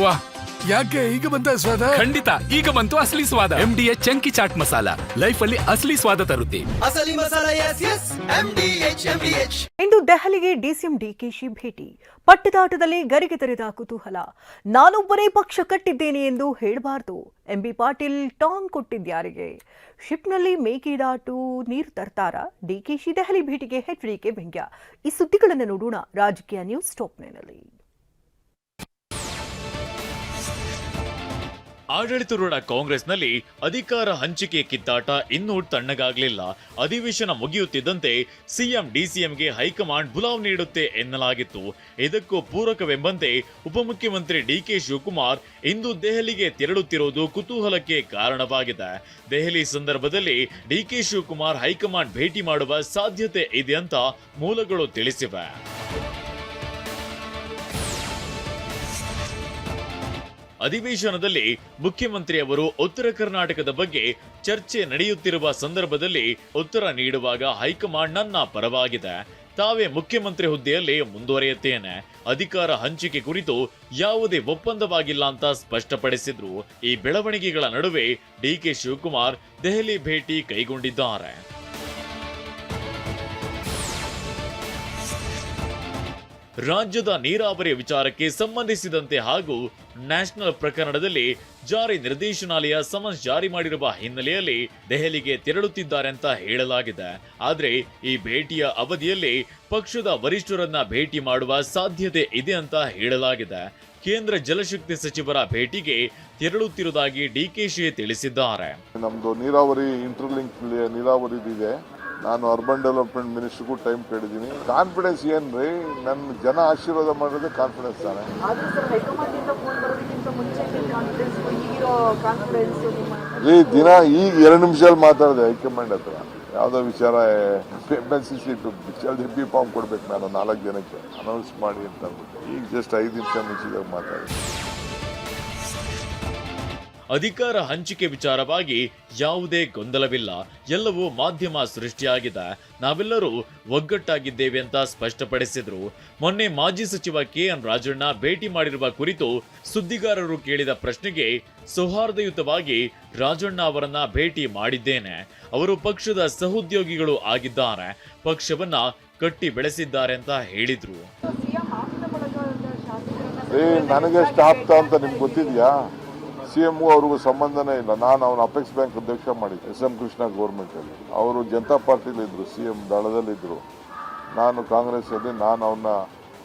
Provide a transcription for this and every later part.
ವಾ ಯಾಕೆ ಈಗ ಬಂತ ಸ್ವಾದ? ಖಂಡಿತ ಈಗ ಬಂತು ಅಸಲಿ ಸ್ವಾದ. M D chunky chaat masala. Life ಅಲ್ಲಿ ಅಸಲಿ ಸ್ವಾದ ತರುತ್ತೆ. ಅಸಲಿ ಮಸಾಲ ಎಸ್ S M D H M H ಇಂದು ದೆಹಲಿಗೆ ಡಿಸಿಎಂ ಡಿಕೆಶಿ ಭೇಟಿ. ಪಟ್ಟದಾಟದಲ್ಲಿ ಗರಿಗೆ ತೆರೆದ ಕುತೂಹಲ. ನಾನೊಬ್ಬರೇ ಪಕ್ಷ ಕಟ್ಟಿದ್ದೇನೆ ಎಂದು ಹೇಳಬಾರದು. ಎಂಬಿ ಪಾಟೀಲ್ ಟಾಂಗ್ ಕೊಟ್ಟಿದ್ಯಾರಿಗೆ? ಶಿಪ್ನಲ್ಲಿ ಮೇಕೆದಾಟು ನೀರು ತರ್ತಾರ? ಡಿಕೆಶಿ ದೆಹಲಿ ಭೇಟಿಗೆ ಎಚ್ಡಿಕೆ ವ್ಯಂಗ್ಯ. ಈ ಸುದ್ದಿಗಳನ್ನು ನೋಡೋಣ ರಾಜಕೀಯ ನ್ಯೂಸ್ ಟಾಪ್ನಲ್ಲಿ ಆಡಳಿತಾರೂಢ ಕಾಂಗ್ರೆಸ್ನಲ್ಲಿ ಅಧಿಕಾರ ಹಂಚಿಕೆ ಕಿತ್ತಾಟ ಇನ್ನೂ ತಣ್ಣಗಾಗಲಿಲ್ಲ. ಅಧಿವೇಶನ ಮುಗಿಯುತ್ತಿದ್ದಂತೆ ಸಿಎಂ, ಡಿಸಿಎಂಗೆ ಹೈಕಮಾಂಡ್ ಬುಲಾವ್ ನೀಡುತ್ತೆ ಎನ್ನಲಾಗಿತ್ತು. ಇದಕ್ಕೂ ಪೂರಕವೆಂಬಂತೆ ಉಪಮುಖ್ಯಮಂತ್ರಿ ಡಿಕೆ ಶಿವಕುಮಾರ್ ಇಂದು ದೆಹಲಿಗೆ ತೆರಳುತ್ತಿರುವುದು ಕುತೂಹಲಕ್ಕೆ ಕಾರಣವಾಗಿದೆ. ದೆಹಲಿ ಸಂದರ್ಭದಲ್ಲಿ ಡಿಕೆ ಶಿವಕುಮಾರ್ ಹೈಕಮಾಂಡ್ ಭೇಟಿ ಮಾಡುವ ಸಾಧ್ಯತೆ ಇದೆ ಅಂತ ಮೂಲಗಳು ತಿಳಿಸಿವೆ. ಅಧಿವೇಶನದಲ್ಲಿ ಮುಖ್ಯಮಂತ್ರಿ ಅವರು ಉತ್ತರ ಕರ್ನಾಟಕದ ಬಗ್ಗೆ ಚರ್ಚೆ ನಡೆಯುತ್ತಿರುವ ಸಂದರ್ಭದಲ್ಲಿ ಉತ್ತರ ನೀಡುವಾಗ ಹೈಕಮಾಂಡ್ ನನ್ನ ಪರವಾಗಿದೆ. ತಾವೇ ಮುಖ್ಯಮಂತ್ರಿ ಹುದ್ದೆಯಲ್ಲಿ ಮುಂದುವರಿಯುತ್ತೇನೆ. ಅಧಿಕಾರ ಹಂಚಿಕೆ ಕುರಿತು ಯಾವುದೇ ಒಪ್ಪಂದವಾಗಿಲ್ಲ ಅಂತ ಸ್ಪಷ್ಟಪಡಿಸಿದ್ರು. ಈ ಬೆಳವಣಿಗೆಗಳ ನಡುವೆ ಡಿಕೆ ಶಿವಕುಮಾರ್ ದೆಹಲಿ ಭೇಟಿ ಕೈಗೊಂಡಿದ್ದಾರೆ. ರಾಜ್ಯದ ನೀರಾವರಿ ವಿಚಾರಕ್ಕೆ ಸಂಬಂಧಿಸಿದಂತೆ ಹಾಗೂ ನ್ಯಾಷನಲ್ ಪ್ರಕರಣದಲ್ಲಿ ಜಾರಿ ನಿರ್ದೇಶನಾಲಯ ಸಮನ್ಸ್ ಜಾರಿ ಮಾಡಿರುವ ಹಿನ್ನೆಲೆಯಲ್ಲಿ ದೆಹಲಿಗೆ ತೆರಳುತ್ತಿದ್ದಾರೆ ಅಂತ ಹೇಳಲಾಗಿದೆ. ಆದರೆ ಈ ಭೇಟಿಯ ಅವಧಿಯಲ್ಲಿ ಪಕ್ಷದ ವರಿಷ್ಠರನ್ನ ಭೇಟಿ ಮಾಡುವ ಸಾಧ್ಯತೆ ಇದೆ ಅಂತ ಹೇಳಲಾಗಿದೆ. ಕೇಂದ್ರ ಜಲಶಕ್ತಿ ಸಚಿವರ ಭೇಟಿಗೆ ತೆರಳುತ್ತಿರುವುದಾಗಿ ಡಿಕೆಶಿ ತಿಳಿಸಿದ್ದಾರೆ. ನಮ್ದು ನೀರಾವರಿ ಇಂಟರ್ಲಿಂಕ್ ನೀರಾವರಿ ಇದೆ ನಾನು ಅರ್ಬನ್ ಡೆವಲಪ್ಮೆಂಟ್ ಮಿನಿಸ್ಟ್ರಿಗೂ ಟೈಮ್ ಕೇಳಿದ್ದೀನಿ. ಕಾನ್ಫಿಡೆನ್ಸ್ ಏನ್ರಿ? ನನ್ನ ಜನ ಆಶೀರ್ವಾದ ಮಾಡೋದೇ ಕಾನ್ಫಿಡೆನ್ಸ್ ತಾನೆ. ರೀ ದಿನ ಈಗ ಎರಡು ನಿಮಿಷದಲ್ಲಿ ಮಾತಾಡಿದೆ ಹೈಕಮಾಂಡ್ ಹತ್ರ. ಯಾವುದೋ ವಿಚಾರ ಎಂ ಎಲ್ ಸಿ ಸೀಟು ಜಲ್ದಿ ಬಿ ಫಾರ್ಮ್ ಕೊಡ್ಬೇಕು ನಾನು ನಾಲ್ಕು ಜನಕ್ಕೆ. ಅನೌನ್ಸ್ ಮಾಡಿ ಅಂತ ಅಂದ್ಬಿಟ್ಟು. ಈಗ ಜಸ್ಟ್ ಐದು ನಿಮಿಷ ಮುಂಚಿದಾಗ ಮಾತಾಡಿ ಅಧಿಕಾರ ಹಂಚಿಕೆ ವಿಚಾರವಾಗಿ ಯಾವುದೇ ಗೊಂದಲವಿಲ್ಲ. ಎಲ್ಲವೂ ಮಾಧ್ಯಮ ಸೃಷ್ಟಿಯಾಗಿದೆ. ನಾವೆಲ್ಲರೂ ಒಗ್ಗಟ್ಟಾಗಿದ್ದೇವೆ ಅಂತ ಸ್ಪಷ್ಟಪಡಿಸಿದ್ರು. ಮೊನ್ನೆ ಮಾಜಿ ಸಚಿವ ಕೆಎನ್ ರಾಜಣ್ಣ ಭೇಟಿ ಮಾಡಿರುವ ಕುರಿತು ಸುದ್ದಿಗಾರರು ಕೇಳಿದ ಪ್ರಶ್ನೆಗೆ ಸೌಹಾರ್ದಯುತವಾಗಿ ರಾಜಣ್ಣ ಅವರನ್ನ ಭೇಟಿ ಮಾಡಿದ್ದೇನೆ. ಅವರು ಪಕ್ಷದ ಸಹೋದ್ಯೋಗಿಗಳು ಆಗಿದ್ದಾರೆ. ಪಕ್ಷವನ್ನ ಕಟ್ಟಿ ಬೆಳೆಸಿದ್ದಾರೆ ಅಂತ ಹೇಳಿದ್ರು. ನನಗೆ ಆಪ್ತ ಅಂತ ನಿಮ್ಗೆ ಗೊತ್ತಿದ್ಯಾ? ಸಿ ಅವ್ರಿಗೂ ಸಂಬಂಧನೇ ಇಲ್ಲ. ನಾನು ಅವನ ಅಪೆಕ್ಸ್ ಬ್ಯಾಂಕ್ ಅಧ್ಯಕ್ಷ ಮಾಡಿದ್ದೆ, ಎಸ್ ಎಂ ಕೃಷ್ಣ ಗೌರ್ಮೆಂಟ್ ಅಲ್ಲಿ. ಅವರು ಜನತಾ ಪಾರ್ಟಿಲಿ ಇದ್ರು ಸಿ ಎಂ ದಳದಲ್ಲಿದ್ರು. ನಾನು ಕಾಂಗ್ರೆಸ್ ಅಲ್ಲಿ ನಾನು ಅವನ್ನ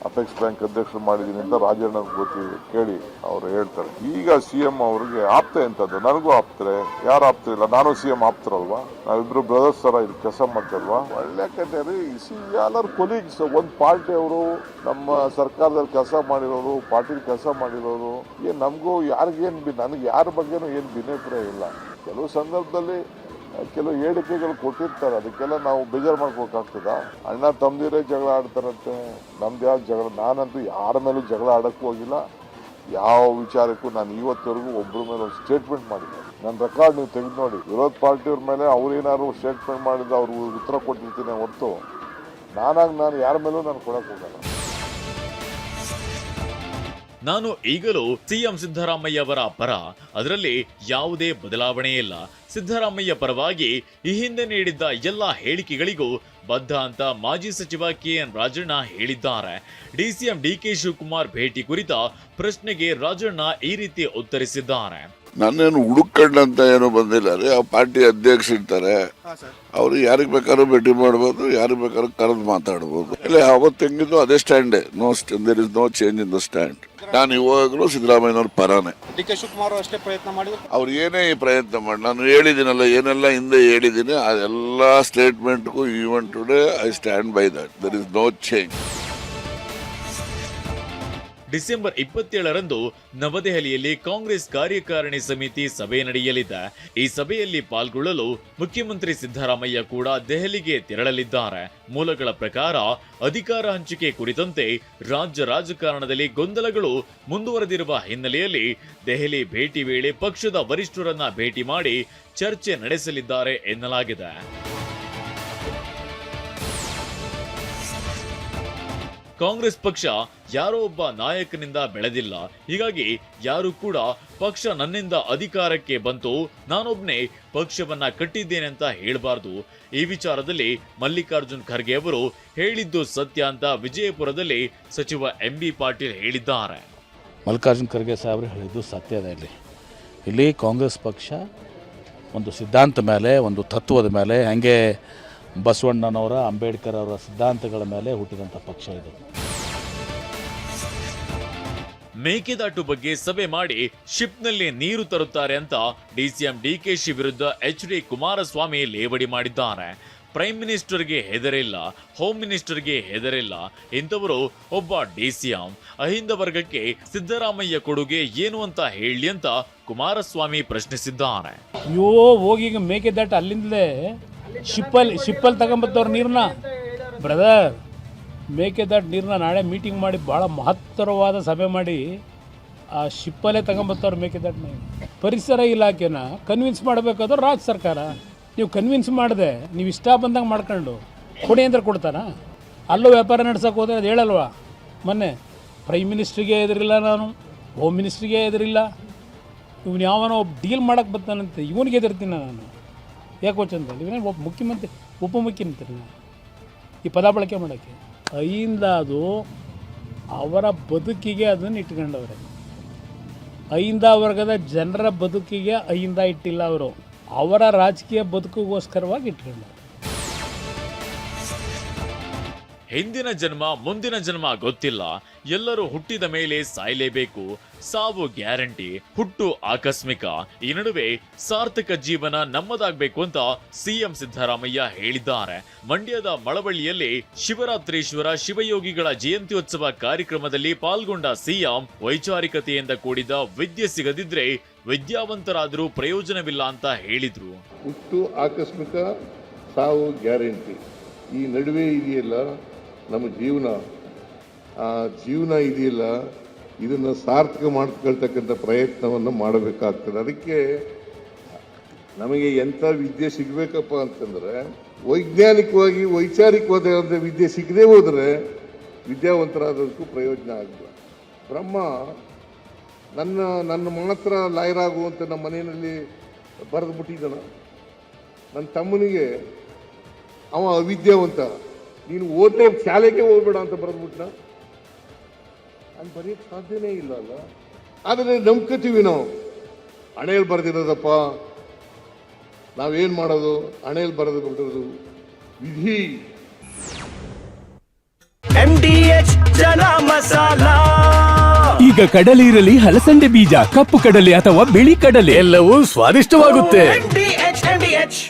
ಅಪೆಕ್ಸ್ ಬ್ಯಾಂಕ್ ಅಧ್ಯಕ್ಷರು ಮಾಡಿದ್ದೀನಿ ಅಂತ ರಾಜಣ್ಣ ಗೊತ್ತಿ ಕೇಳಿ ಅವರು ಹೇಳ್ತಾರೆ. ಈಗ ಸಿ ಎಂ ಅವ್ರಿಗೆ ಆಪ್ತೆ ಅಂತದ್ದು ನನಗೂ ಆಪ್ತಾರೆ. ಯಾರು ಆಪ್ತಿಲ್ಲ ನಾನು ಸಿ ಎಂ ಆಪ್ತರಲ್ವಾ? ನಾವಿಬ್ರು ಬ್ರದರ್ಸ್ ತರ ಇಲ್ಲಿ ಕೆಲಸ ಮಾಡ್ತಲ್ವಾ? ಒಳ್ಳೆ ಕತೆ ರೀ. ಸಿ ಎಲ್ಲರೂ ಕೊಲೀಗ್ಸ್ ಒಂದು ಪಾರ್ಟಿ ಅವರು ನಮ್ಮ ಸರ್ಕಾರದಲ್ಲಿ ಕೆಲಸ ಮಾಡಿರೋರು ಪಾರ್ಟಿ ಕೆಲಸ ಮಾಡಿರೋರು, ಏನ್ ನಮಗೂ ಯಾರಿಗೇನು ಬಿ ನನಗೆ ಯಾರ ಬಗ್ಗೆನೂ ಏನು ಭಿನ್ನಾಭಿಪ್ರಾಯ ಇಲ್ಲ. ಕೆಲವು ಸಂದರ್ಭದಲ್ಲಿ ಕೆಲವು ಹೇಳಿಕೆಗಳು ಕೊಟ್ಟಿರ್ತಾರೆ, ಅದಕ್ಕೆಲ್ಲ ನಾವು ಬೇಜಾರು ಮಾಡ್ಕೋಕಾಗ್ತದ ಅಣ್ಣ ತಮ್ಮದಿರೇ ಜಗಳ ಆಡ್ತಾರಂತೆ, ನಮ್ದು ಯಾವ ಜಗಳ, ನಾನಂತೂ ಯಾರ ಮೇಲೂ ಜಗಳ ಆಡಕ್ಕೂ ಹೋಗಿಲ್ಲ. ಯಾವ ವಿಚಾರಕ್ಕೂ ನಾನು ಇವತ್ತವರೆಗೂ ಒಬ್ಬರ ಮೇಲೆ ಒಂದು ಸ್ಟೇಟ್ಮೆಂಟ್ ಮಾಡಿದ್ದೆ ನನ್ನ ರೆಕಾರ್ಡ್ ನೀವು ತೆಗೆದು ನೋಡಿ, ವಿರೋಧ ಪಾರ್ಟಿಯವ್ರ ಮೇಲೆ ಅವ್ರೇನಾದ್ರು ಸ್ಟೇಟ್ಮೆಂಟ್ ಮಾಡಿದ್ರೆ ಅವ್ರಿಗೆ ಉತ್ತರ ಕೊಟ್ಟಿರ್ತೀನಿ ಹೊರತು, ನಾನಾಗಿ ನಾನು ಯಾರ ಮೇಲೂ ನಾನು ಕೊಡೋಕ್ಕೋಗಲ್ಲ ನಾನು ಈಗಲೂ ಸಿಎಂ ಸಿದ್ದರಾಮಯ್ಯ ಅವರ ಪರ ಅದರಲ್ಲಿ ಯಾವುದೇ ಬದಲಾವಣೆ ಇಲ್ಲ. ಸಿದ್ದರಾಮಯ್ಯ ಪರವಾಗಿ ಈ ಹಿಂದೆ ನೀಡಿದ್ದ ಎಲ್ಲ ಹೇಳಿಕೆಗಳಿಗೂ ಬದ್ಧ ಅಂತ ಮಾಜಿ ಸಚಿವ ಕೆಎನ್ ರಾಜಣ್ಣ ಹೇಳಿದ್ದಾರೆ. ಡಿಸಿಎಂ ಡಿಕೆ ಶಿವಕುಮಾರ್ ಭೇಟಿ ಕುರಿತ ಪ್ರಶ್ನೆಗೆ ರಾಜಣ್ಣ ಈ ರೀತಿ ಉತ್ತರಿಸಿದ್ದಾರೆ. ನನ್ನೇನು ಹುಡುಕಂಡಂತ ಏನು ಬಂದಿಲ್ಲ. ರೀ ಆ ಪಾರ್ಟಿ ಅಧ್ಯಕ್ಷ ಇರ್ತಾರೆ. ಅವ್ರು ಯಾರಿಗೆ ಬೇಕಾದ್ರೂ ಭೇಟಿ ಮಾಡ್ಬೋದು ಯಾರಿಗೆ ಬೇಕಾದ್ರೂ ಕರೆದು ಮಾತಾಡ್ಬೋದು. ಇಲ್ಲ ಅವತ್ತು ಹೆಂಗಿದ್ದು ಅದೇ ಸ್ಟ್ಯಾಂಡೇ no there is no change in the stand ನಾನು ಇವಾಗಲೂ ಸಿದ್ದರಾಮಯ್ಯನವ್ರ ಪರಾನೆ. ಡಿ ಕೆ ಶಿವಕುಮಾರ್ ಅಷ್ಟೇ ಪ್ರಯತ್ನ ಮಾಡಿದ್ರು? ಅವ್ರು ಏನೇ ಪ್ರಯತ್ನ ಮಾಡಿ ನಾನು ಹೇಳಿದ್ದೀನಲ್ಲ ಏನೆಲ್ಲ ಹಿಂದೆ ಹೇಳಿದ್ದೀನಿ ಅದೆಲ್ಲ ಸ್ಟೇಟ್ಮೆಂಟ್ಗೂ even today I stand by that there is no change December ಇಪ್ಪತ್ತೇಳರಂದು ನವದೆಹಲಿಯಲ್ಲಿ ಕಾಂಗ್ರೆಸ್ ಕಾರ್ಯಕಾರಿಣಿ ಸಮಿತಿ ಸಭೆ ನಡೆಯಲಿದೆ. ಈ ಸಭೆಯಲ್ಲಿ ಪಾಲ್ಗೊಳ್ಳಲು ಮುಖ್ಯಮಂತ್ರಿ ಸಿದ್ದರಾಮಯ್ಯ ಕೂಡ ದೆಹಲಿಗೆ ತೆರಳಲಿದ್ದಾರೆ. ಮೂಲಗಳ ಪ್ರಕಾರ ಅಧಿಕಾರ ಹಂಚಿಕೆ ಕುರಿತಂತೆ ರಾಜ್ಯ ರಾಜಕಾರಣದಲ್ಲಿ ಗೊಂದಲಗಳು ಮುಂದುವರೆದಿರುವ ಹಿನ್ನೆಲೆಯಲ್ಲಿ ದೆಹಲಿ ಭೇಟಿ ವೇಳೆ ಪಕ್ಷದ ವರಿಷ್ಠರನ್ನ ಭೇಟಿ ಮಾಡಿ ಚರ್ಚೆ ನಡೆಸಲಿದ್ದಾರೆ ಎನ್ನಲಾಗಿದೆ. ಕಾಂಗ್ರೆಸ್ ಪಕ್ಷ ಯಾರೋ ಒಬ್ಬ ನಾಯಕನಿಂದ ಬೆಳೆದಿಲ್ಲ. ಹೀಗಾಗಿ ಯಾರು ಕೂಡ ಪಕ್ಷ ನನ್ನಿಂದ ಅಧಿಕಾರಕ್ಕೆ ಬಂತು, ನಾನೊಬ್ನೇ ಪಕ್ಷವನ್ನ ಕಟ್ಟಿದ್ದೇನೆ ಅಂತ ಹೇಳಬಾರ್ದು. ಈ ವಿಚಾರದಲ್ಲಿ ಮಲ್ಲಿಕಾರ್ಜುನ್ ಖರ್ಗೆ ಅವರು ಹೇಳಿದ್ದು ಸತ್ಯ ಅಂತ ವಿಜಯಪುರದಲ್ಲಿ ಸಚಿವ ಎಂ ಬಿ ಪಾಟೀಲ್ ಹೇಳಿದ್ದಾರೆ. ಮಲ್ಲಿಕಾರ್ಜುನ್ ಖರ್ಗೆ ಸಾಹೇಬರು ಹೇಳಿದ್ದು ಸತ್ಯದ ಇಲ್ಲಿ. ಇಲ್ಲಿ ಕಾಂಗ್ರೆಸ್ ಪಕ್ಷ ಒಂದು ಸಿದ್ಧಾಂತ ಮೇಲೆ, ಒಂದು ತತ್ವದ ಮೇಲೆ, ಹಾಗೆ ಬಸವಣ್ಣನವರ ಅಂಬೇಡ್ಕರ್ ಅವರ ಸಿದ್ಧಾಂತಗಳ ಮೇಲೆ ಹುಟ್ಟಿದಂಥ ಪಕ್ಷ ಇದು. ಮೇಕೆದಾಟು ಬಗ್ಗೆ ಸಭೆ ಮಾಡಿ ಶಿಪ್ನಲ್ಲಿ ನೀರು ತರುತ್ತಾರೆ ಅಂತ ಡಿಸಿಎಂ ಡಿಕೆಶಿ ವಿರುದ್ಧ ಎಚ್ ಡಿ ಕುಮಾರಸ್ವಾಮಿ ಲೇವಡಿ ಮಾಡಿದ್ದಾರೆ ಪ್ರೈಮ್ ಮಿನಿಸ್ಟರ್ಗೆ ಹೆದರಿಲ್ಲ ಹೋಮ್ ಮಿನಿಸ್ಟರ್ಗೆ ಹೆದರಿಲ್ಲ ಇಂಥವರು ಒಬ್ಬ ಡಿಸಿಎಂ. ಅಹಿಂದ ವರ್ಗಕ್ಕೆ ಸಿದ್ದರಾಮಯ್ಯ ಕೊಡುಗೆ ಏನು ಅಂತ ಹೇಳಿ ಅಂತ ಕುಮಾರಸ್ವಾಮಿ ಪ್ರಶ್ನಿಸಿದ್ದಾರೆ ಅಯ್ಯೋ ಹೋಗಿ ಈಗ ಮೇಕೆದಾಟು ಅಲ್ಲಿಂದಲೇ ಶಿಪ್ಪಲ್ಲಿ ಶಿಪ್ಪಲ್ಲಿ ತಗೊಂಬತ್ತವ್ರ ನೀರನ್ನ ಬ್ರದರ್ ಮೇಕೆದಾಟು ನೀರನ್ನ ನಾಳೆ ಮೀಟಿಂಗ್ ಮಾಡಿ ಭಾಳ ಮಹತ್ತರವಾದ ಸಭೆ ಮಾಡಿ ಆ ಶಿಪ್ಪಲ್ಲೇ ತಗೊಂಬತ್ತವ್ರು ನೀರು. ಪರಿಸರ ಇಲಾಖೆನ ಕನ್ವಿನ್ಸ್ ಮಾಡಬೇಕಾದ್ರೆ ರಾಜ್ಯ ಸರ್ಕಾರ. ನೀವು ಕನ್ವಿನ್ಸ್ ಮಾಡಿದೆ, ನೀವು ಇಷ್ಟ ಬಂದಂಗೆ ಮಾಡ್ಕೊಂಡು ಕೊಡಿ ಅಂದ್ರೆ ಕೊಡ್ತಾನ ಅಲ್ಲೂ ವ್ಯಾಪಾರ ನಡ್ಸೋಕೆ ಹೋದ್ರೆ ಅದು ಹೇಳಲ್ವಾ? ಮೊನ್ನೆ ಪ್ರೈಮ್ ಮಿನಿಸ್ಟ್ರಿಗೆ ಎದುರಿಲ್ಲ ನಾನು ಹೋಮ್ ಮಿನಿಸ್ಟ್ರಿಗೆ ಎದುರಿಲ್ಲ ಇವನು ಯಾವನೋ ಡೀಲ್ ಮಾಡೋಕ್ಕೆ ಬರ್ತಾನಂತೆ, ಇವನಿಗೆ ಎದುರ್ತೀನಿ ನಾನು. ಚಂದ ಇವನೇ ಒಬ್ಬ ಮುಖ್ಯಮಂತ್ರಿ ಉಪಮುಖ್ಯಮಂತ್ರಿ ಈ ಪದ ಬಳಕೆ ಮಾಡೋಕ್ಕೆ. ಅಯಿಂದ ಅದು ಅವರ ಬದುಕಿಗೆ ಅದನ್ನು ಇಟ್ಕೊಂಡವ್ರೆ. ಅಹಿಂದ ವರ್ಗದ ಜನರ ಬದುಕಿಗೆ ಅಹಿಂದ ಇಟ್ಟಿಲ್ಲ ಅವರು. ಅವರ ರಾಜಕೀಯ ಬದುಕಿಗೋಸ್ಕರವಾಗಿ ಇಟ್ಕೊಂಡವ್ರೆ. ಹಿಂದಿನ ಜನ್ಮ, ಮುಂದಿನ ಜನ್ಮ ಗೊತ್ತಿಲ್ಲ. ಎಲ್ಲರೂ ಹುಟ್ಟಿದ ಮೇಲೆ ಸಾಯಲೇಬೇಕು. ಸಾವು ಗ್ಯಾರಂಟಿ, ಹುಟ್ಟು ಆಕಸ್ಮಿಕ. ಈ ನಡುವೆ ಸಾರ್ಥಕ ಜೀವನ ನಮ್ಮದಾಗಬೇಕು ಅಂತ ಸಿಎಂ ಸಿದ್ದರಾಮಯ್ಯ ಹೇಳಿದ್ದಾರೆ. ಮಂಡ್ಯದ ಮಳವಳ್ಳಿಯಲ್ಲಿ ಶಿವರಾತ್ರೀಶ್ವರ ಶಿವಯೋಗಿಗಳ ಜಯಂತ್ಯೋತ್ಸವ ಕಾರ್ಯಕ್ರಮದಲ್ಲಿ ಪಾಲ್ಗೊಂಡ ಸಿಎಂ ವೈಚಾರಿಕತೆಯಿಂದ ಕೂಡಿದ ವಿದ್ಯೆ ಸಿಗದಿದ್ರೆ ವಿದ್ಯಾವಂತರಾದರೂ ಪ್ರಯೋಜನವಿಲ್ಲ ಅಂತ ಹೇಳಿದ್ರು. ಹುಟ್ಟು ಆಕಸ್ಮಿಕ, ಸಾವು ಗ್ಯಾರಂಟಿ. ಈ ನಡುವೆ ಇದೆಯಲ್ಲ ನಮ್ಮ ಜೀವನ, ಆ ಜೀವನ ಇದೆಯಲ್ಲ ಇದನ್ನು ಸಾರ್ಥಕ ಮಾಡ್ಕೊಳ್ತಕ್ಕಂಥ ಪ್ರಯತ್ನವನ್ನು ಮಾಡಬೇಕಾಗ್ತದೆ. ಅದಕ್ಕೆ ನಮಗೆ ಎಂಥ ವಿದ್ಯೆ ಸಿಗಬೇಕಪ್ಪ ಅಂತಂದರೆ, ವೈಜ್ಞಾನಿಕವಾಗಿ, ವೈಚಾರಿಕವಾದ ವಿದ್ಯೆ ಸಿಗದೆ ಹೋದರೆ ವಿದ್ಯಾವಂತರಾದಕ್ಕೂ ಪ್ರಯೋಜನ ಆಗಲ್ಲ ಬ್ರಹ್ಮ, ನನ್ನ ನನ್ನ ಮಾತ್ರ ಲಾಯರಾಗುವಂತ ನಮ್ಮ ಮನೆಯಲ್ಲಿ ಬರೆದು ಬಿಟ್ಟಿದ್ದಾನ ನನ್ನ ತಮ್ಮನಿಗೆ ಅವ ಅವಿದ್ಯಾವಂತ. ನೀನು ಓದೇ ಶಾಲೆಗೆ ಹೋಗ್ಬೇಡ ಅಂತ ಬರೆದ್ಬಿಟ್ನ? ಅಲ್ಲಿ ಬರೀ ಸಾಧ್ಯನೇ ಇಲ್ಲ ಅಲ್ಲ? ಆದರೆ ನಂಬ್ಕೋತೀವಿ ನಾವು. ಹಣೆಯಲ್ಲಿ ಬರೆದಿರೋದಪ್ಪ. ನಾವೇನು ಮಾಡೋದು? ಹಣೆಯಲ್ಲಿ ಬರೆದು ಬಿಟ್ಟಿರೋದು ವಿಧಿ. ಎಂ ಡಿ ಎಚ್ ಜನ ಮಸಾಲ. ಈಗ ಕಡಲೆ ಇರಲಿ ಹಲಸಂಡೆ ಬೀಜ ಕಪ್ಪು ಕಡಲೆ ಅಥವಾ ಬಿಳಿ ಕಡಲೆ? ಎಲ್ಲವೂ ಸ್ವಾದಿಷ್ಟವಾಗುತ್ತೆ. M D H M D H